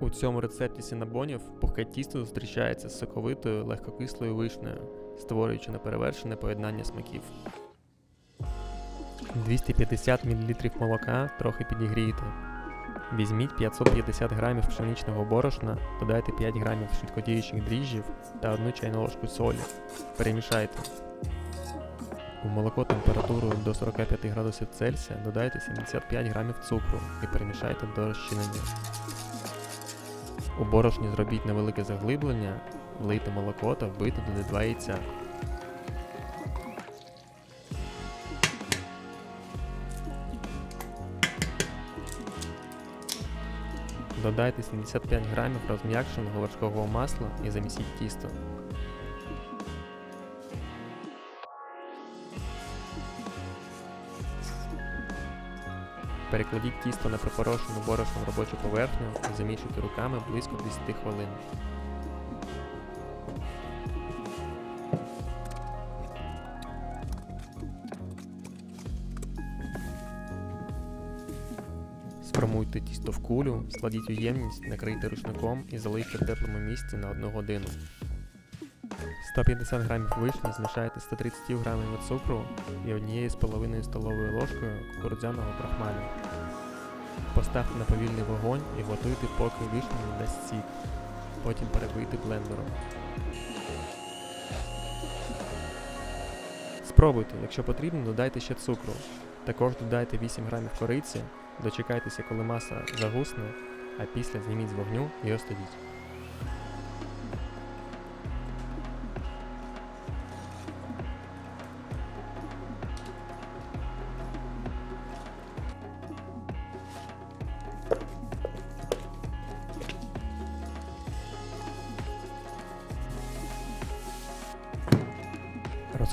У цьому рецепті сінабонів пухке тісто зустрічається з соковитою легкокислою вишнею, створюючи неперевершене поєднання смаків. 250 мл молока трохи підігрійте. Візьміть 550 г пшеничного борошна, додайте 5 г швидкодіючих дріжджів та 1 чайну ложку солі. Перемішайте. У молоко температурою до 45 градусів Цельсія додайте 75 г цукру і перемішайте до розчинення. У борошні зробіть невелике заглиблення, влийте молоко та вбийте туди два яйця. Додайте 75 грамів розм'якшеного вершкового масла і замісіть тісто. Перекладіть тісто на припорошену борошном робочу поверхню і замішуйте руками близько 10 хвилин. Сформуйте тісто в кулю, складіть у ємність, накрийте рушником і залийте в теплому місці на 1 годину. 150 грамів вишні змішайте з 130 грамами цукру і однією з половиною столовою ложкою кукурудзяного крахмалю. Поставте на повільний вогонь і готуйте, поки вишня не дасть сік. Потім перебийте блендером. Спробуйте, якщо потрібно, додайте ще цукру. Також додайте 8 грамів кориці, дочекайтеся, коли маса загусне, а після зніміть з вогню і остудіть.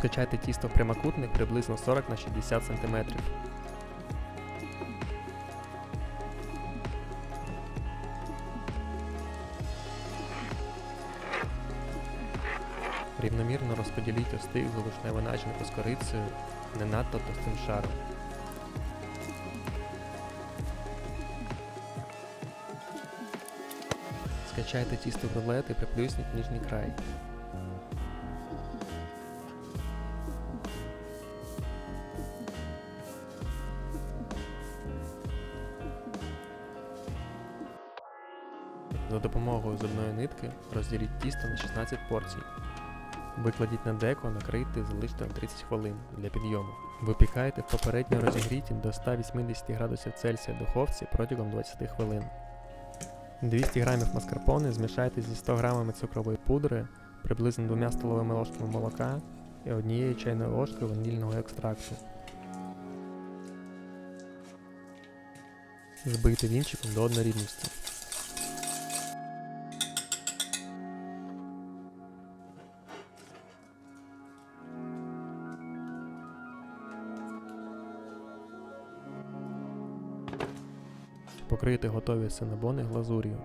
Розкачайте тісто в прямокутник приблизно 40 на 60 см. Рівномірно розподіліть остиглу вишневу начинку з корицею не надто товстим шаром. Скачайте тісто в рулет і приплюсніть нижній край. За допомогою зубної нитки розділіть тісто на 16 порцій. Викладіть на деко, накрийте і залиште на 30 хвилин для підйому. Випікайте в попередньо розігріті до 180 градусів Цельсія духовці протягом 20 хвилин. 200 г маскарпоне змішайте зі 100 г цукрової пудри, приблизно 2 столовими ложками молока і однією чайною ложкою ванільного екстракту. Збийте вінчиком до однорідності. Покрийте готові синабони глазур'ю.